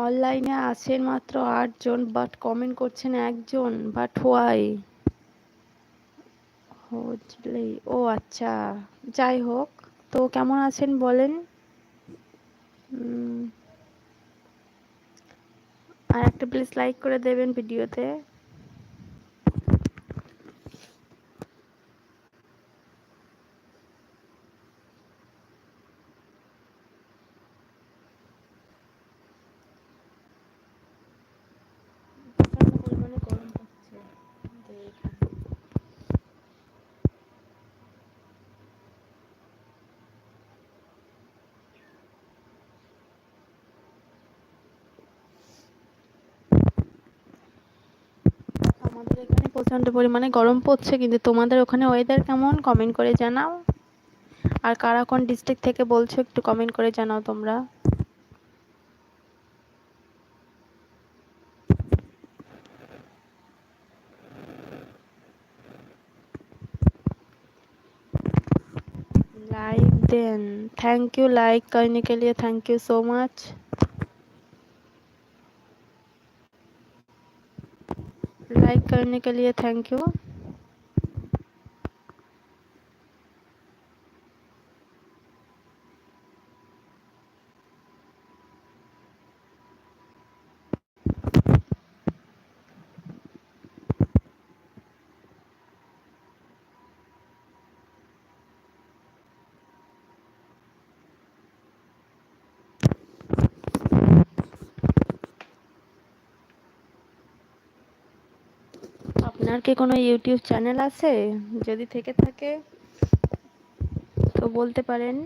অনলাইনে আছেন মাত্র আটজন বাট কমেন্ট করছেন একজন বাট হোয়াই বুঝলেই ও আচ্ছা যাই হোক, তো কেমন আছেন বলেন? আর একটা প্লিজ লাইক করে দেবেন ভিডিওতে আমাদের এখানে প্রচণ্ড পরিমাণে গরম পড়ছে কিন্তু তোমাদের ওখানে ওয়েদার কেমন কমেন্ট করে জানাও আর কারা কোন ডিস্ট্রিক্ট থেকে বলছো একটু কমেন্ট করে জানাও তোমরা like then thank you like करने के लिए thank you so much like करने के लिए थैंक यू আপনার কি কোনো ইউটিউব চ্যানেল আছে? যদি থেকে থাকে তো বলতে পারেন।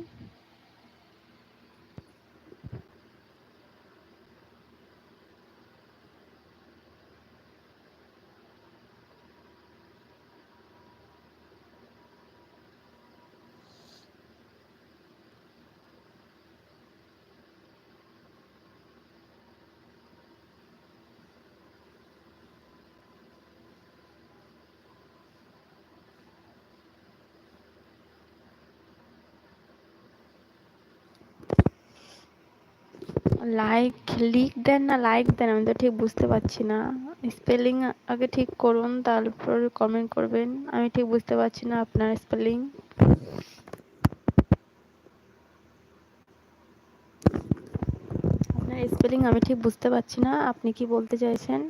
লাইক লিক দেন না লাইক দেন, আমি তো ঠিক বুঝতে পারছি না। স্পেলিং আগে ঠিক করুন, তারপর কমেন্ট করবেন। আমি ঠিক বুঝতে পারছি না আপনার স্পেলিং আপনার স্পেলিং আমি ঠিক বুঝতে পারছি না, আপনি কি বলতে চাইছেন?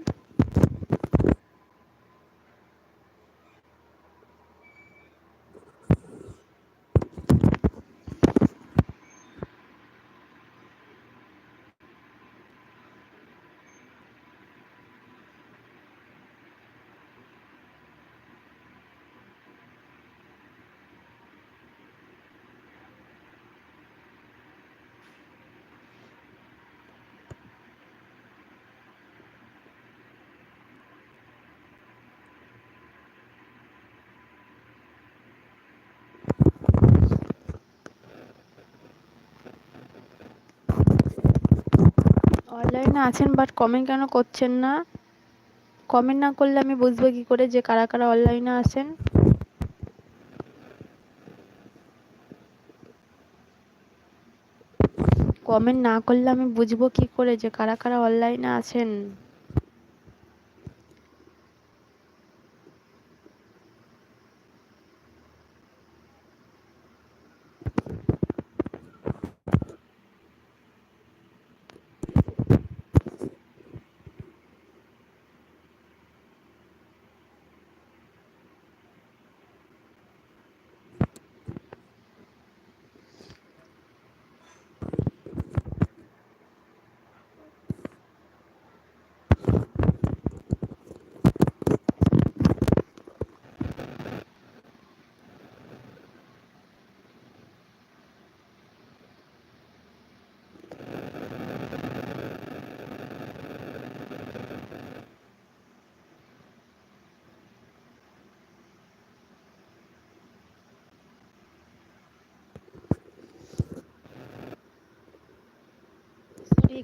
অনলাইনে আছেন বাট কমেন্ট কেন করছেন না? কমেন্ট না করলে আমি বুঝব কি করে যে কারা কারা অনলাইনে আছেন। কমেন্ট না করলে আমি বুঝব কি করে যে কারা কারা অনলাইনে আছেন।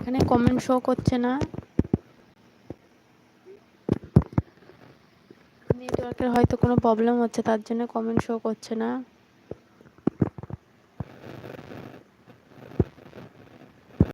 এখানে কমেন্ট শো করছে না। নেটওয়ার্কের হয়তো কোনো প্রবলেম হচ্ছে, তার জন্য কমেন্ট শো করছে না।